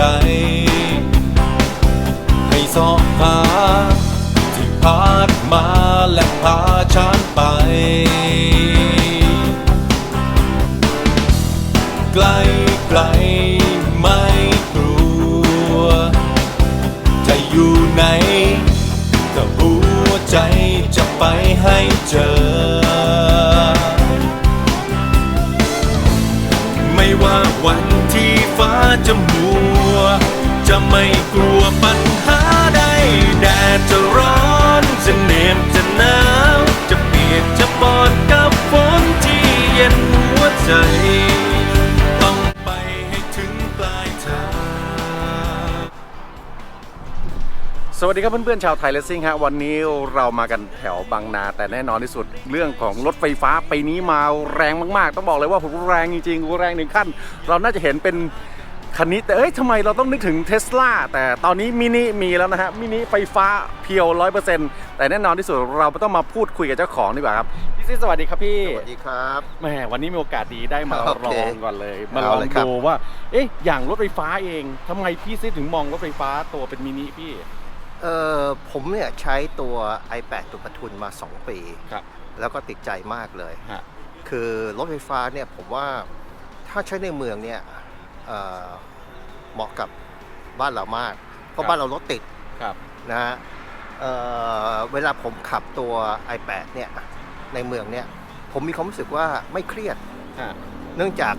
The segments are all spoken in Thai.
ใจ ให้สอบหาที่พาดมาและพาฉันไป ไกลไกลไม่กลัว จะอยู่ไหนก็หัวใจจะไปให้เจอ ใจ ต้องไปให้ถึงปลายทาง สวัสดีครับเพื่อนๆชาวไทยเลสซิ่งฮะวันนี้เรามากันแถวบางนา แต่แน่นอนที่สุดเรื่องของรถไฟฟ้าปีนี้มาแรงมากๆ ต้องบอกเลยว่าผมแรงจริงๆแรงหนึ่งขั้น เราน่าจะเห็นเป็น คันนี้แต่เอ้ยทำไมเราต้องนึกถึงเทสลาแต่ตอนนี้มินิมีแล้วนะฮะมินิไฟฟ้าเพียวร้อยเปอร์เซ็นต์แต่แน่นอนที่สุดเราต้องมาพูดคุยกับเจ้าของดีกว่าครับพี่ซิสวัสดีครับพี่สวัสดีครับ แหมวันนี้มีโอกาสดีได้มาโอลเคองก่อนเลย มาลเอาองเลยครับดูว่า เอ๊ะอย่างรถไฟฟ้าเองทำไมพี่ซิสถึงมองรถไฟฟ้าตัวเป็นมินิพี่เอ่อผมเนี่ยใช้ตัว iPad ตัวประทุนมา 2 ปีครับแล้วก็ติดใจมากเลยฮะคือรถไฟฟ้าเนี่ยผมว่าถ้าใช้ในเมืองเนี่ย เอ่อเหมาะกับบ้านเรามาก เพราะบ้านเรารถติดครับนะฮะเอ่อเวลาผมขับตัว iPad เนี่ยในเมืองเนี่ยผมมีความรู้สึกว่าไม่เครียดฮะเนื่องจาก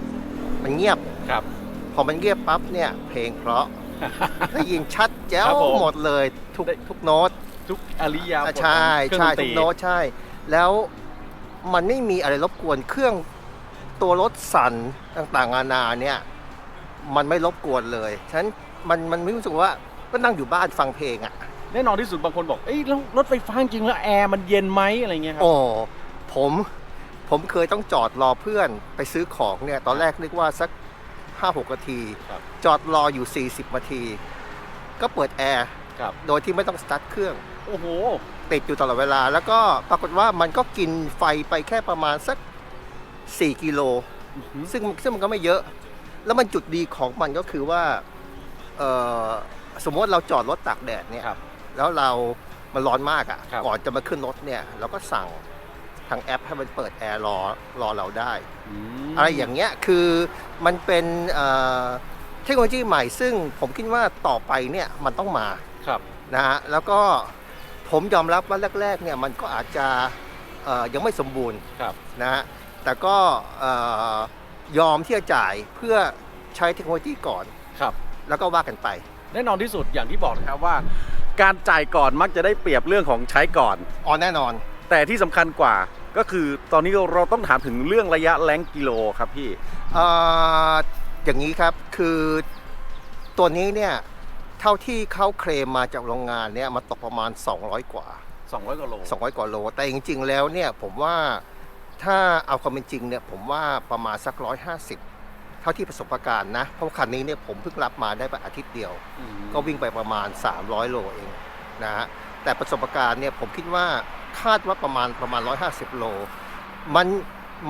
มันเงียบครับ พอมันเงียบปั๊บเนี่ยเพลงเพราะได้ยินชัดแจ๋ครัวบผมหมดเลยทุกได้ทุกโน้ตทุกอริยาบอะทใช่ของเครื่องใช่ดนตทุรีกโน้ตใช่ แล้วมันไม่มีอะไรรบกวนเครื่องตัวรถสั่นต่างๆนานาเนี่ย มันไม่รบกวนเลยฉะนั้นมันมันไม่รู้สึกว่าก็นั่งอยู่บ้านฟังเพลงอะแน่นอนที่สุดบางคนบอกเอ้ยแล้วรถไฟฟ้าจริงแล้วแอร์มันเย็นไหมอะไรเงี้ยครัโอ้ผมผมเคยต้องจอดรอเพื่อนไปซื้อของเนี่ยตอนแรกนึกว่าสักห้าหกนาที ครับ จอดรออยู่ 40นาที ก็เปิดแอร์ครับ โดยที่ไม่ต้องสตาร์ทเครื่อง โอ้โห ติดอยู่ตลอดเวลา แล้วก็ปรากฏว่ามันก็กินไฟไปแค่ประมาณสัก 4 กิโล ซึ่งซึ่งมันก็ไม่เยอะ แล้วมันจุดดีของมันก็คือว่าเอ่อสมมติเราจอดรถตากแดดเนี่ยครับ แล้วเรามันร้อนมากอะครั่ะบก่อนจะมาขึ้นรถเนี่ย เราก็สั่งทางแอปให้มันเปิดแอร์รอรอเราได้มอะไรอย่างเงี้ยคือมันเป็นเอ่อเทคโนโลยีใหม่ซึ่งผมคิดว่าต่อไปเนี่ยมันต้องมาครับนะฮะแล้วก็ผมยอมรับว่าแรกๆเนี่ยมันก็อาจจะเอ่อยังไม่สมบูรณ์ครับนะฮะแต่ก็เอ่อ ยอมที่จะจ่ายเพื่อใช้เทคโนโลยีก่อน ครับ แล้วก็ว่ากันไป แน่นอนที่สุดอย่างที่บอกนะครับว่า การจ่ายก่อนมักจะได้เปรียบเรื่องของใช้ก่อนอ๋อแน่นอน แต่ที่สำคัญกว่าก็คือตอนนี้เราต้องถามถึงเรื่องระยะแลงกิโลครับพี่ เอ่ออย่างนี้ครับคือตัวนี้เนี่ยเท่าที่เขาเคลมมาจากโรงงานเนี่ยมาตกประมาณ 200 กว่า 200กว่าโล 200 กว่าโล แต่จริงๆแล้วเนี่ยผมว่า ถ้าเอาความเป็นจริงเนี่ยผมว่าประมาณสัก150เท่าที่ประสบการณ์นะ เพราะคันนี้เนี่ยผมเพิ่งรับมาได้ไปอาทิตย์เดียวอืมก็วิ่งไปประมาณ 300 โลเองนะฮะแต่ประสบการณ์เนี่ยผมคิดว่าคาดว่าประมาณประมาณ 150 โล มัน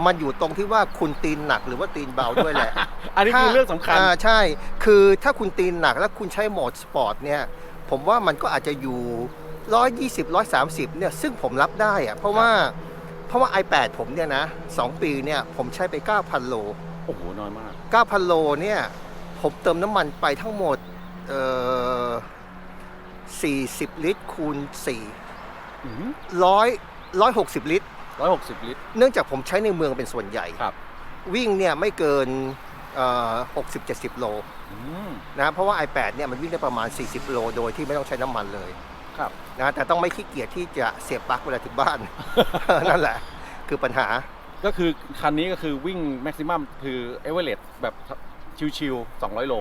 มันอยู่ตรงที่ว่าคุณตีนหนักหรือว่าตีนเบาด้วยแหละ อันนี้คือเรื่องสำคัญอ่าใช่ คือถ้าคุณตีนหนักแล้วคุณใช้โหมดสปอร์ตเนี่ยผมว่ามันก็อาจจะอยู่ 120 130เนี่ยซึ่งผมรับได้อะเพราะว่า เพราะว่า iPad ผมเนี่ยนะ2ปีเนี่ยผมใช้ไป 9,000 โล โอ้โห น้อยมาก 9,000 โลเนี่ย ผมเติมน้ำมันไปทั้งหมดเอ่อ40 ลิตรคูณ4 100 160 ลิตร ร้อยหกสิบลิตร เนื่องจากผมใช้ในเมืองเป็นส่วนใหญ่ ครับ วิ่งเนี่ยไม่เกินเอ่อ60-70 โล อืม นะเพราะว่า iPad เนี่ยมันวิ่งได้ประมาณ 40 โล โดยที่ไม่ต้องใช้น้ำมันเลย ครับนะแต่ต้องไม่ขี้เกียจที่จะเสียบปลั๊กเวลาถึงบ้าน นั่นแหละ คือปัญหาก็คือคันนี้ก็คือวิ่งแม็กซิมัมคือเอเวอเรสต์แบบชิวๆ200 โล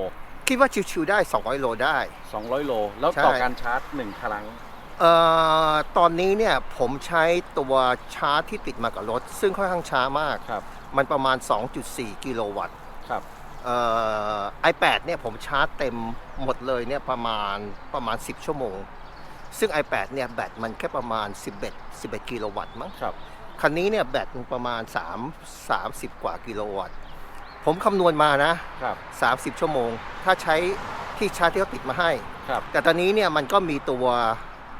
คิดว่าชิวๆได้ 200 โลได้ 200 โล แล้วใช่ต่อการชาร์จหนึ่งครั้งเอ่อตอนนี้เนี่ยผมใช้ตัวชาร์จที่ติดมากับรถ ซึ่งค่อนข้างช้ามากครับ มันประมาณ 2.4 กิโลวัตต์ครับเอ่อ iPad เนี่ยผมชาร์จเต็มหมดเลยเนี่ยประมาณประมาณ 10 ชั่วโมง ซึ่ง iPad เนี่ยแบตมันแค่ประมาณ 11 11 กิโลวัตต์มั้งครับ คันนี้เนี่ยแบตมันประมาณ 3 30 กว่ากิโลวัตต์ ผมคำนวณมานะ ครับ 30 ชั่วโมง ถ้าใช้ที่ชาร์จที่เขาติดมาให้ ครับ แต่ตอนนี้เนี่ยมันก็มีตัว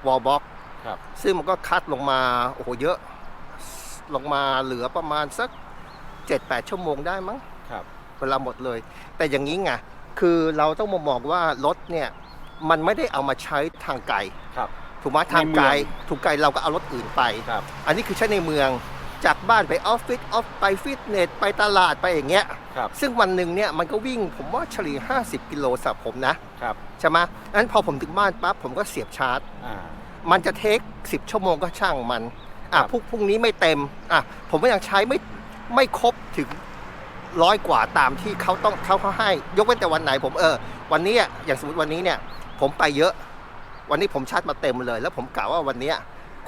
วอลบ็อกครับ ซึ่งมันก็คัดลงมา โอ้โห เยอะ ลงมาเหลือประมาณสัก 7-8 ชั่วโมงได้มั้ง ครับ เวลาหมดเลย แต่อย่างนี้ไง คือเราต้องมามองว่ารถเนี่ย มันไม่ได้เอามาใช้ทางไกลครับ ถูกไหมทางไกลในเมืองถูกไกลเราก็เอารถอื่นไป ครับ อันนี้คือใช้ในเมืองจากบ้านไปออฟฟิศออฟไปฟิตเนสไปตลาดไปอย่างเงี้ย ครับ ซึ่งวันหนึ่งเนี่ยมันก็วิ่งผมว่าเฉลี่ย50 กิโลสำหรับผมนะครับ ใช่ไหมงั้นพอผมถึงบ้านปั๊บผมก็เสียบชาร์จ อ่า มันจะเทค 10 ชั่วโมงก็ช่างมัน อะครับ พรุ่งพรุ่งนี้ไม่เต็ม อะ ผมก็ยังใช้ไม่ไม่ครบถึงร้อยกว่าตามที่เขาต้องเขาเขาให้ ยกเว้นแต่วันไหนผมเออ วันนี้อะอย่างสมมติวันนี้เนี่ย ผมไปเยอะ วันนี้ผมชาร์จมาเต็มเลย แล้วผมกะว่าวันเนี้ย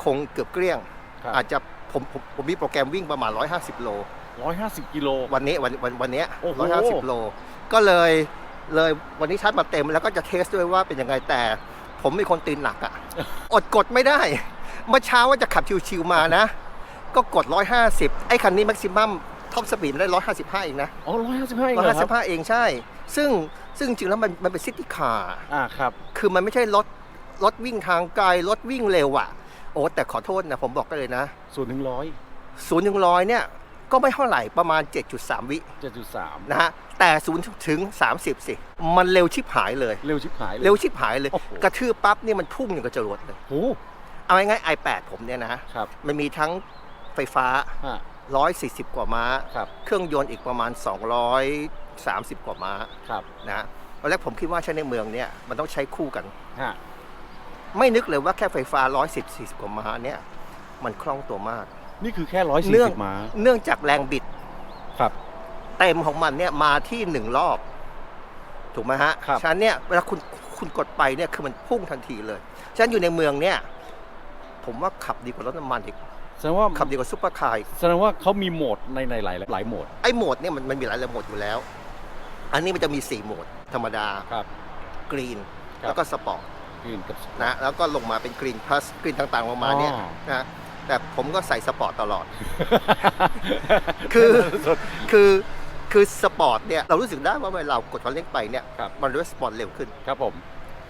คงเกือบเกลี้ยง ครับอาจจะผมผมผมมีโปรแกรมวิ่งประมาณ 150 โล ร้อยห้าสิบกิโล วันนี้วันวันวันเนี้ยโอ้โห ร้อยห้าสิบโล ก็เลยเลยวันนี้ชาร์จมาเต็มแล้วก็จะเทสด้วยว่าเป็นยังไงแต่ ผมเป็นคนตีนหนักอะ อดกดไม่ได้ เมื่อเช้าว่าจะขับชิวๆมานะ ก็กด 150 ไอ้คันนี้แม็กซิมัมท็อปสปีดได้ 155เองนะ อ๋อร้อยห้าสิบห้าเองเหรอครับ 155 เองใช่ ซึ่ง ซึ่งจริงแล้วมันมันเป็นซิตี้คาร์อ่าครับ คือมันไม่ใช่รถรถวิ่งทางไกลรถวิ่งเร็วอะโอ้แต่ขอโทษนะผมบอกได้เลยนะศูนย์ถึงร้อยศูนย์ถึงร้อยเนี่ยก็ไม่เท่าไหร่ประมาณ 7.3 วิเจ็ดจุดสามนะฮะแต่0ถึง 30 สิ มันเร็วชิบหายเลย เร็วชิบหายเลย เร็วชิบหายเลย โอ้โห กระทืบปั๊บนี่มันพุ่งอย่างกับจรวดเลยโอ้เอาง่ายๆ i8 ผมเนี่ยนะ ครับมันมีทั้งไฟฟ้าอ่า140 กว่าม้า ครับ เครื่องยนต์อีกประมาณ 230 กว่าม้าครับนะฮะตอนแรกผมคิดว่าใช้ในเมืองเนี่ยมันต้องใช้คู่กัน ฮะไม่นึกเลยว่าแค่ไฟฟ้า 110 40 กว่าม้าเนี่ยมันคล่องตัวมาก นี่คือแค่ร้อยสี่เนื่อง สิบม้าเนื่องจากแรงบิดครับ เต็มของมันเนี่ยมาที่หนึ่งรอบ ถูกไหมฮะครับ ฉะนั้นเนี่ยเวลาคุณคุณกดไปเนี่ยคือมันพุ่งทันทีเลยฉะนั้นอยู่ในเมืองเนี่ยผมว่าขับดีกว่ารถน้ำมันอีกแสดงว่าขับดีกว่าซุปเปอร์คาร์อีกแสดงว่าเขามีโหมดในในหลายหลายโหมด ไอ้โหมดเนี่ยมันมันมีหลายโหมดอยู่แล้ว อันนี้มันจะมี 4 โหมด ธรรมดาครับ กรีน ครับ แล้วก็สปอร์ตกรีนกับ นะแล้วก็ลงมาเป็นกรีนพลัสกรีนต่างๆลงมาเนี่ยอ๋อ นะแต่ผมก็ใส่สปอร์ตตลอด คือคือคือสปอร์ตเนี่ยเรารู้สึกได้ว่าเวลาเรากดคันเร่งไปเนี่ยครับ มันรีสปอนเร็วขึ้น ครับผม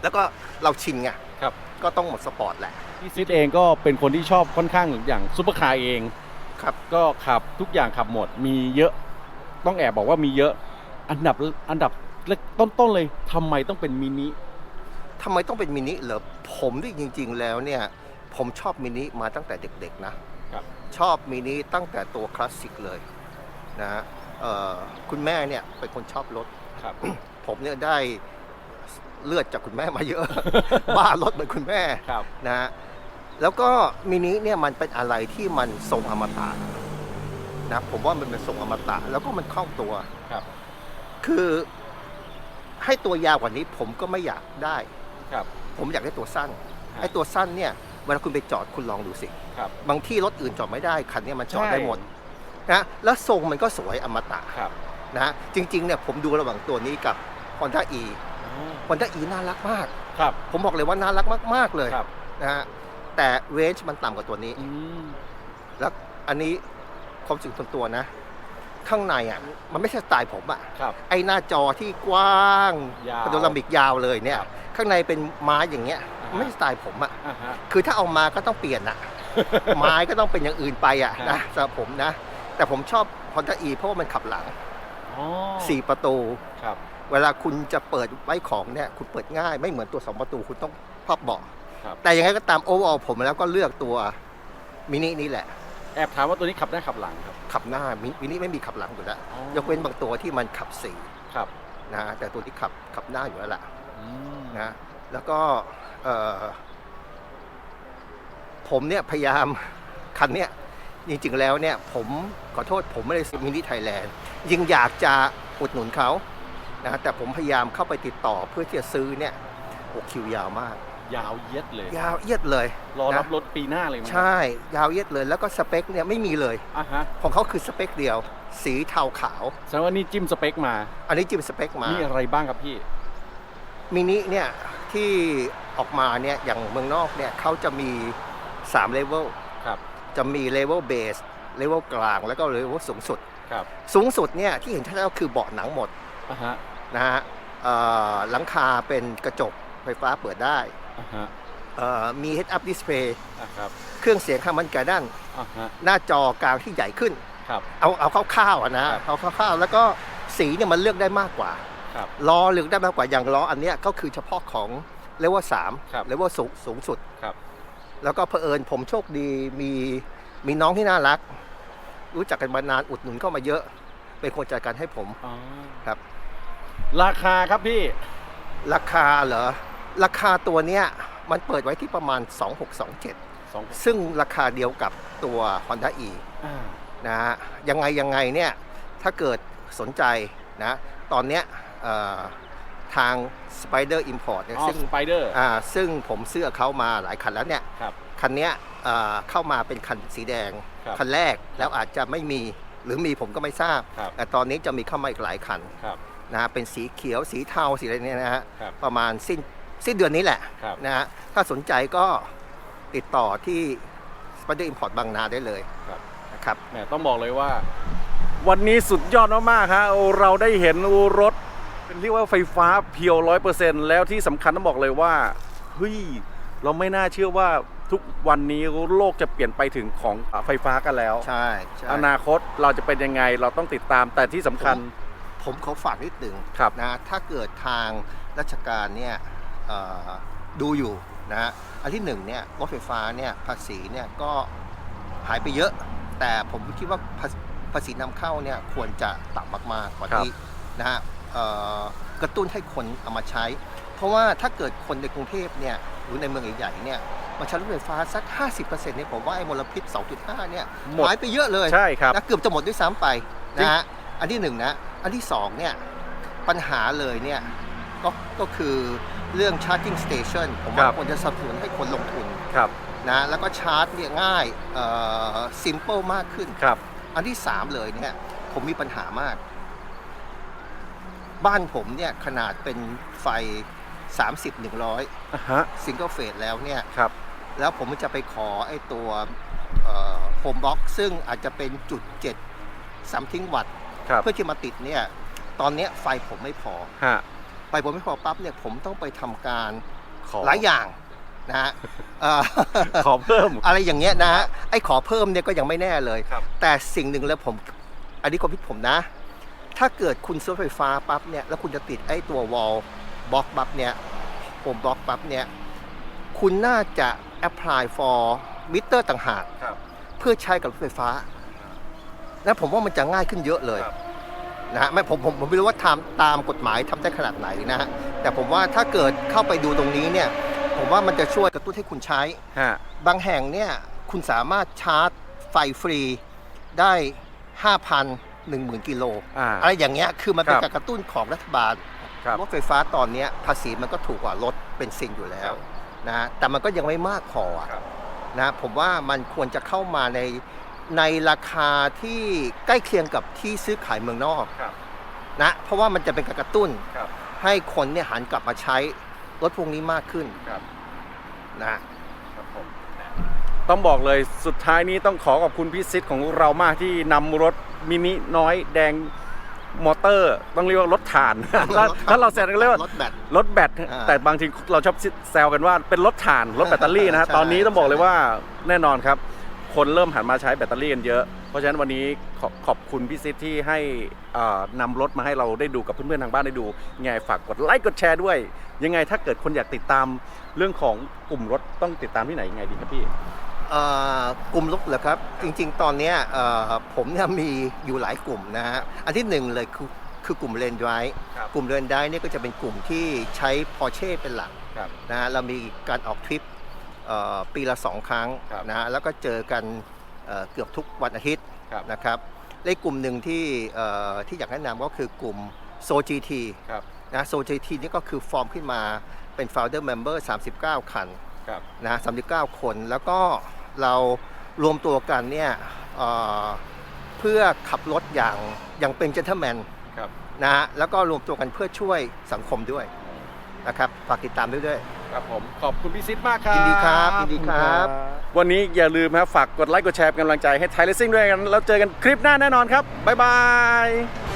แล้วก็เราชินไงครับ ก็ต้องหมดสปอร์ตแหละ พี่ซิดเองก็เป็นคนที่ชอบค่อนข้างอย่างซุปเปอร์คาร์เองครับ ก็ขับทุกอย่างขับหมดมีเยอะ ต้องแอบบอกว่ามีเยอะ อันดับอันดับต้นๆเลยทำไมต้องเป็นมินิทำไมต้องเป็นมินิเหรอผมที่จริง ๆ แล้วเนี่ยผมชอบมินิมาตั้งแต่เด็ก ๆ นะครับชอบมินิตั้งแต่ตัวคลาสสิกเลยนะฮะเอ่อคุณแม่เนี่ยเป็นคนชอบรถครับผมเนี่ยได้เลือดจากคุณแม่มาเยอะ บ้ารถเหมือนคุณแม่ครับนะฮะแล้วก็มินิเนี่ยมันเป็นอะไรที่มันทรงอมตะนะผมว่ามันเป็นทรงอมตะแล้วก็มันคล่องตัว ครับคือให้ตัวยาวกว่านี้ผมก็ไม่อยากได้ ครับ ผมอยากได้ตัวสั้นฮะไอ้ตัวสั้นเนี่ยเวลาคุณไปจอดคุณลองดูสิ ครับ บางที่รถอื่นจอดไม่ได้คันเนี้มันจอดใช่ได้หมดนะแล้วทรงมันก็สวยอมตะครับนะจริงๆเนี่ยผมดูระหว่างตัวนี้กับ Honda E Honda E น่ารักมาก ครับ ผมบอกเลยว่าน่ารักมากๆเลยครับนะฮะแต่เรนจ์มันต่ำกว่าตัวนี้อืมแล้วอันนี้ความรู้สึกส่วนตัวนะ ข้างในอะมันไม่ใช่สไตล์ผมอะครับ ไอ้หน้าจอที่กว้างยาวพาโนรามิกยาวเลยเนี่ยครับข้างในเป็นไม้อย่างเงี้ยอ่าฮะ ไม่ใช่สไตล์ผมอะอ่าฮะ คือถ้าเอามาก็ต้องเปลี่ยนอะ ไม้ก็ต้องเป็นอย่างอื่นไปอะครับนะสำหรับผมนะ แต่ผมชอบ Honda E เพราะว่ามันขับหลัง อ๋อ4 ประตู ครับ เวลาคุณจะเปิดไว้ของเนี่ยคุณเปิดง่ายไม่เหมือนตัว 2 ประตูคุณต้องพับเบาะครับ แต่ยังไงก็ตามโอเวอร์ผมแล้วก็เลือกตัวมินินี่แหละ แอบถามว่าตัวนี้ขับได้ขับหลังครับ ขับหน้ามิมินิไม่มีขับหลังอยู่แล้วอ๋อ ยกเว้นบางตัวที่มันขับสี่ครับนะแต่ตัวที่ขับขับหน้าอยู่แล้วล่ะอืมนะแล้วก็เอ่อผมเนี่ยพยายาม คันเนี้ยจริงๆแล้วเนี่ย ผมขอโทษผมไม่ได้ซื้อมินิไทยแลนด์ยังอยากจะอุดหนุนเขานะแต่ผมพยายามเข้าไปติดต่อเพื่อที่จะซื้อเนี่ยโอ้คิวยาวมาก ยาวเย็ดเลย ยาวเอียดเลยรอรับนะรถปีหน้าเลยมั้ยใช่ยาวเอียดเลยแล้วก็สเปคเนี่ยไม่มีเลย อะฮะของเขาคือสเปคเดียว สีเทาขาว แสดงว่านี่จิ้มสเปคมา อันนี้จิ้มสเปคมา มีอะไรบ้างครับพี่ มินิเนี่ยที่ออกมาเนี่ยอย่างเมืองนอกเนี่ยเขาจะมี3เลเวลครับ จะมีเลเวลเบสเลเวลกลางแล้วก็เลเวลสูงสุด ครับสูงสุดเนี่ยที่เห็นชัดๆก็คือเบาะหนังหมดอะฮะนะฮะเอ่อหลังคาเป็นกระจกไฟฟ้าเปิดได้ อ่าฮะเอ่อมี head up display อ่าครับเครื่องเสียงคามันแกดันอ่าฮะหน้าจอกลางที่ใหญ่ขึ้น ครับ เอาเอาคร่าวๆอะนะครับเอาคร่าวๆ แล้วก็สีเนี่ยมันเลือกได้มากกว่าครับล้อเลือกได้มากกว่าอย่างล้ออันเนี้ยก็คือเฉพาะของเลเวลสามครับเลเวลสูงสูงสุดครับ แล้วก็เผอิญผมโชคดีมีมีน้องที่น่ารัก รู้จักกันมานานอุดหนุนเข้ามาเยอะ เป็นคนจัดการให้ผม อ๋อครับ ราคาครับพี่ ราคาเหรอ ราคาตัวเนี้ยมันเปิดไว้ที่ประมาณ 2627สองซึ่งราคาเดียวกับตัว Honda E อ่านะฮะยังไงยังไงเนี่ยถ้าเกิดสนใจนะตอนเนี้ยเอ่อทาง Spider Import เนี่ยอ๋อซึ่งสไปเดอร์อ่าซึ่งผมซื้อกับเขามาหลายคันแล้วเนี่ยครับคันเนี้ยเอ่อเข้ามาเป็นคันสีแดงครับคันแรกแล้วอาจจะไม่มีหรือมีผมก็ไม่ทราบครับแต่ตอนนี้จะมีเข้ามาอีกหลายคันครับนะฮะเป็นสีเขียวสีเทาสีอะไรเนี่ยนะฮะครับประมาณสิ้น สิ้นเดือนนี้แหละครับ นะฮะถ้าสนใจก็ติดต่อที่ Spider Import บางนาได้เลยครับ นะครับ แหมต้องบอกเลยว่า วันนี้สุดยอดมากๆฮะเราได้เห็นรถเป็นเรียกว่าไฟฟ้าเพียวร้อยเปอร์เซ็นต์แล้วที่สำคัญต้องบอกเลยว่าเฮ้ยเราไม่น่าเชื่อว่าทุกวันนี้โลกจะเปลี่ยนไปถึงของไฟฟ้ากันแล้ว ใช่ใช่อนาคตเราจะเป็นยังไงเราต้องติดตามแต่ที่สำคัญผมขอฝากนิดหนึ่งครับ นะถ้าเกิดทางราชการเนี่ยเอ่อ ดูอยู่นะฮะอันที่หนึ่งเนี่ยรถไฟฟ้าเนี่ยภาษีเนี่ยก็หายไปเยอะ แต่ผมคิดว่าภาภาษีนำเข้าเนี่ยควรจะต่ำมากๆกว่านี้นะฮะเอ่อกระตุ้นให้คนเอามาใช้ เพราะว่าถ้าเกิดคนในกรุงเทพเนี่ยหรือในเมืองใหญ่ๆเนี่ยมาใช้รถไฟฟ้าสัก 50%เนี่ยผมว่าไอ้มลพิษ 2.5 เนี่ยหมดหายไปเยอะเลยใช่ครับนะเกือบจะหมดด้วยซ้ำไปนะฮะอันที่หนึ่งนะอันที่สองเนี่ยปัญหาเลยเนี่ย ก็ก็คือเรื่อง charging station ผมว่าครับ ควรจะสนับสนุนให้คนลงทุนครับนะแล้วก็ชาร์จเนี่ยง่ายเอ่อ simple มากขึ้น ครับ อันที่สามเลยเนี่ยผมมีปัญหามาก บ้านผมเนี่ยขนาดเป็นไฟ 30 100 อะฮะ single phase แล้วเนี่ย ครับ แล้วผมจะไปขอไอ้ตัวโฮมบ็อกซึ่งอาจจะเป็นจุด7 something วัตต์ครับ เพื่อที่มาติดเนี่ย ตอนเนี้ยไฟผมไม่พอ ฮะ ไฟผมไม่พอปั๊บเนี่ยผมต้องไปทำการขอหลายอย่างนะฮะเอ่อขอเพิ่มอะไรอย่างเงี้ยนะฮะไอ้ขอเพิ่มเนี่ยก็ยังไม่แน่เลยครับแต่สิ่งหนึ่งแล้วผมอันนี้ความคิดผมนะ ถ้าเกิดคุณซื้อไฟฟ้าปั๊บเนี่ยแล้วคุณจะติดไอ้ตัววอลบล็อกปั๊บเนี่ยผมบล็อกปั๊บเนี่ยคุณน่าจะ apply for มิเตอร์ต่างหากครับเพื่อใช้กับรถไฟฟ้า แล้วผมว่ามันจะง่ายขึ้นเยอะเลยครับ นะฮะไม่ผมผมผมไม่รู้ว่าทำตามกฎหมายทำได้ขนาดไหนนะฮะแต่ผมว่าถ้าเกิดเข้าไปดูตรงนี้เนี่ย ผมว่ามันจะช่วยกระตุ้นให้คุณใช้ ฮะ บางแห่งเนี่ยคุณสามารถชาร์จไฟฟรีได้ 5,000 10,000กิโลอ่าอะไรอย่างเงี้ยคือมันเป็นครับการกระตุ้นของรัฐบาลครับ รถไฟฟ้าตอนเนี้ยภาษีมันก็ถูกกว่ารถเป็นซินอยู่แล้วนะฮะแต่มันก็ยังไม่มากพออะครับนะผมว่ามันควรจะเข้ามาใน ในราคาที่ใกล้เคียงกับที่ซื้อขายเมืองนอกครับนะเพราะว่ามันจะเป็นการกระตุ้น ครับให้คนเนี่ยหันกลับมาใช้รถพวกนี้มากขึ้นครับนะครับผมต้องบอกเลยสุดท้ายนี้ต้องขอขอบคุณพี่ซิดของเรามากที่นำรถมินิน้อยแดงมอเตอร์ ต้องเรียกว่ารถถ่าน ถ้าถ้าเราเสร็จก็เรียกว่ารถแบต รถแบต อ่าแต่บางทีเราชอบแซวกันว่าเป็นรถถ่าน รถแบตเตอรี่นะฮะ ใช่ตอนนี้ต้องบอกเลยใช่ว่าแน่นอนครับ คนเริ่มหันมาใช้แบตเตอรี่กันเยอะ เพราะฉะนั้นวันนี้ขอขอบคุณพี่ซิดที่ให้อ่านำรถมาให้เราได้ดูกับเพื่อนๆทางบ้านได้ดูยังไงฝากกดไลค์กดแชร์ด้วย ยังไงถ้าเกิดคนอยากติดตามเรื่องของกลุ่มรถต้องติดตามที่ไหนยังไงดีครับพี่เอ่อกลุ่มรถเหรอครับ จริง ๆ ตอนเนี้ยเอ่อผมเนี่ยมีอยู่หลายกลุ่มนะฮะอันที่หนึ่งเลยคือคือกลุ่มเลนไดครับกลุ่มเลนไดเนี่ยก็จะเป็นกลุ่มที่ใช้ Porsche เป็นหลักครับนะฮะเรามีการออกทริปเอ่อ ปีละสองครั้งครับนะฮะแล้วก็เจอกันเอ่อเกือบทุกวันอาทิตย์ครับ นะครับและอีกกลุ่มหนึ่งที่เอ่อที่อยากแนะนำก็คือกลุ่ม s o GT ครับนะ s o GT นี่ก็คือฟอร์มขึ้นมาเป็น Founder Member 39 คัน ครับ นะ39 คน แล้วก็เรารวมตัวกันเนี่ยเอ่อเพื่อขับรถอย่างอย่างเป็น gentleman ครับ นะฮะแล้วก็รวมตัวกันเพื่อช่วยสังคมด้วย นะครับ ฝากติดตามด้วยด้วย ครับผม ขอบคุณพี่ซิดมากครับยินดีครับยินดีครับ วันนี้อย่าลืมครับฝากกดไลค์กดแชร์เป็นกำลังใจให้ไทยเลสซิ่งด้วยกันแล้วเจอกันคลิปหน้าแน่นอนครับบ๊ายบาย